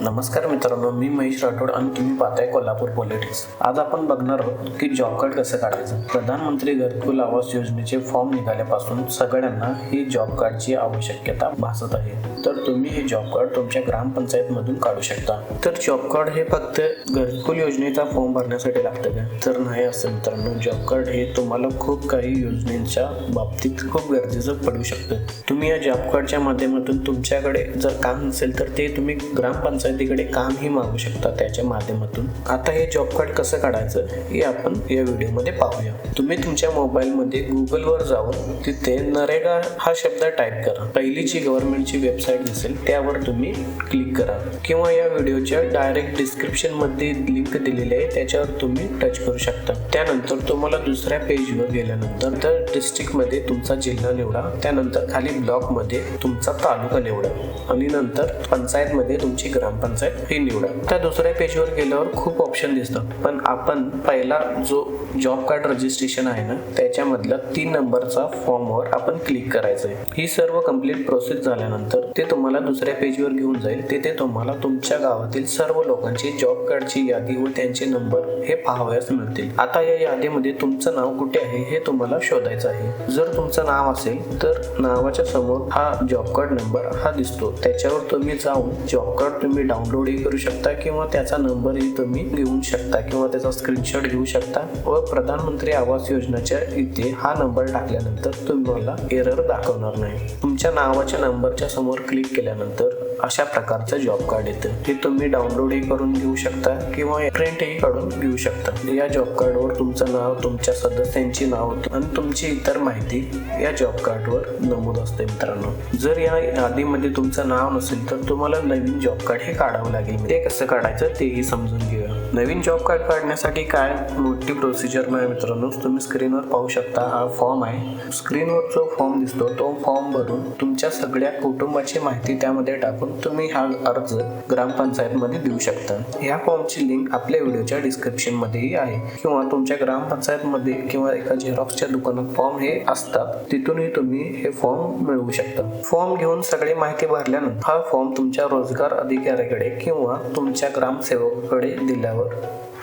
नमस्कार मित्रांनो मी महेश राठोड आणि तुम्ही पाहताय कोल्हापूर पॉलिटिक्स आज आपण बघणार आहोत की जॉब कार्ड कसं काढायचं? प्रधानमंत्री घरकुल आवास योजनेचे फॉर्म निघाल्यापासून सगळ्यांना ही जॉब कार्डची आवश्यकता भासत आहे. तर तुम्ही हे जॉब कार्ड तुमच्या ग्रामपंचायत मधून काढू शकता. तर जॉब कार्ड हे फक्त घरकुल योजनेचा फॉर्म भरण्यासाठी लागतं का? तर नाही असं मित्रांनो जॉब कार्ड हे तुम्हाला खूप काही योजनेच्या बाबतीत खूप गरजेचं पडू शकतं. तुम्ही या जॉब कार्डच्या माध्यमातून तुमच्याकडे जर काम नसेल तर ते तुम्ही ग्रामपंचायत तिकडे कामही मागू शकता त्याच्या माध्यमातून. आता हे जॉब कार्ड कसं काढायचं हे आपण या व्हिडिओमध्ये पाहूया. तुम्ही तुमच्या मोबाईलमध्ये गुगलवर जाऊन तिथे नरेगा हा शब्द टाईप करा. पहिली जी गव्हर्नमेंटची वेबसाईट दिसेल त्यावर तुम्ही क्लिक करा. किंवा या व्हिडिओच्या डायरेक्ट डिस्क्रिप्शनमध्ये लिंक दिलेली आहे त्याच्यावर तुम्ही टच करू शकता. त्यानंतर तुम्हाला दुसऱ्या पेजवर गेल्यानंतर तर डिस्ट्रिक्टमध्ये तुमचा जिल्हा निवडा. त्यानंतर खाली ब्लॉकमध्ये तुमचा तालुका निवडा. आणि नंतर पंचायत मध्ये तुमची सरपंच आहे हे निवडा. त्या दुसऱ्या पेजवर गेल्यावर खूप ऑप्शन दिसतात. पण आपण पहिला जो जॉब कार्ड रजिस्ट्रेशन आहे ना त्याच्यामधला तीन नंबरचा फॉर्मवर आपण क्लिक करायचं आहे. ही सर्व कंप्लीट प्रोसेस झाल्यानंतर ते तुम्हाला दुसऱ्या पेजवर घेऊन जाईल. तिथे तुम्हाला तुमच्या गावातील सर्व लोकांची जॉब कार्डची यादी व त्यांचे नंबर हे पाहावयास मिळतील. आता या यादीमध्ये तुमचं नाव कुठे आहे हे तुम्हाला शोधायचं आहे. जर तुमचं नाव असेल तर नावाच्या समोर हा जॉब कार्ड नंबर हा दिसतो. त्याच्यावर तुम्ही जाऊन जॉब कार्ड तुम्ही डाउनलोडही करू शकता किंवा त्याचा नंबरही तुम्ही घेऊ शकता किंवा त्याचा स्क्रीनशॉट घेऊ शकता व प्रधानमंत्री आवास योजनेच्या इथे हा नंबर टाकल्यानंतर तुम्हाला एरर दाखवणार नाही. तुमच्या नावाच्या नंबरच्या समोर क्लिक केल्यानंतर अशा प्रकारचं जॉब कार्ड येतं. ते तुम्ही डाउनलोडही करून घेऊ शकता किंवा प्रिंटही काढून घेऊ शकता. या जॉब कार्डवर तुमचं नाव तुमच्या सदस्यांची नाव आणि तुमची इतर माहिती या जॉब कार्डवर नमूद असते मित्रांनो. जर या यादीमध्ये तुमचं नाव नसेल तर तुम्हाला नवीन जॉब कार्ड हे काढावं लागेल. ते कसं काढायचं तेही समजून घेऊया. नवीन जॉब कार्ड काढण्यासाठी काय मोठी प्रोसिजर नाही मित्रांनो. तुम्ही स्क्रीनवर पाहू शकता हा फॉर्म आहे. स्क्रीनवर जो फॉर्म दिसतो तो फॉर्म भरून तुमच्या सगळ्या कुटुंबाची माहिती त्यामध्ये टाकून तुम्ही हा अर्ज ग्रामपंचायतमध्ये देऊ शकता. ह्या फॉर्मची लिंक आपल्या व्हिडिओच्या डिस्क्रिप्शनमध्येही आहे. किंवा तुमच्या ग्रामपंचायतमध्ये किंवा एका झेरॉक्सच्या दुकानात फॉर्म हे असतात तिथूनही तुम्ही हे फॉर्म मिळवू शकता. फॉर्म घेऊन सगळी माहिती भरल्यानंतर हा फॉर्म तुमच्या रोजगार अधिकाऱ्याकडे किंवा तुमच्या ग्रामसेवकाकडे दिल्यावर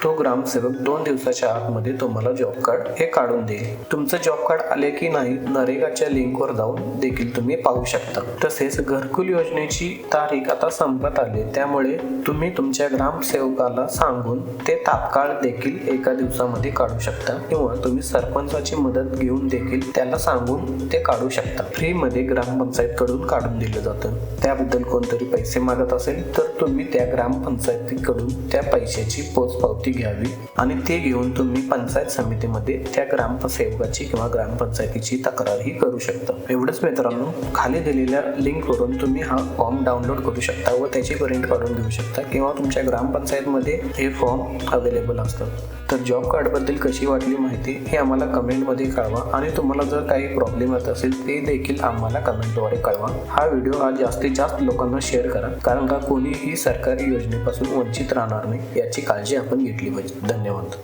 तो ग्रामसेवक दोन दिवसाच्या आतमध्ये तुम्हाला जॉब कार्ड हे काढून देईल. तुमचं जॉब कार्ड आले की नाही नरेगाच्या लिंकवर जाऊन देखील तुम्ही पाहू शकता. तसेच घरकुल योजनेची तारीख आता संपत आली त्यामुळे तुम्ही तुमच्या ग्रामसेवकाला सांगून ते तात्काळ देखील एका दिवसामध्ये काढू शकता किंवा तुम्ही सरपंचाची मदत घेऊन देखील त्याला सांगून ते काढू शकता. फ्रीमध्ये ग्रामपंचायतकडून ग्रामपंचायत कडून काढून दिलं जातं. त्याबद्दल कोणतरी पैसे मागत असेल तर तुम्ही त्या ग्रामपंचायतीकडून त्या पैशाची पोचपावती घ्यावी आणि ते घेऊन तुम्ही पंचायत समितीमध्ये त्या ग्रामसेवकाची किंवा ग्रामपंचायतीची तक्रारही करू शकता. एवढंच मित्रांनो खाली दिलेल्या लिंकवरून तुम्ही हा फॉर्म डाउनलोड करू शकता व त्याची प्रिंट काढून घेऊ शकता किंवा तुमच्या ग्रामपंचायतमध्ये हे फॉर्म अवेलेबल असतात. तर जॉब कार्डबद्दल कशी वाटली माहिती हे आम्हाला कमेंटमध्ये कळवा आणि तुम्हाला जर काही प्रॉब्लेम येत असेल ते देखील आम्हाला कमेंटद्वारे कळवा. हा व्हिडिओ हा जास्तीत जास्त लोकांना शेअर करा कारण का कोणीही सरकारी योजनेपासून वंचित राहणार नाही याची काळजी आपण घेतली ಇಡ್ಲಿ ಬಜ್ಜಿ ಧನ್ಯವಾದ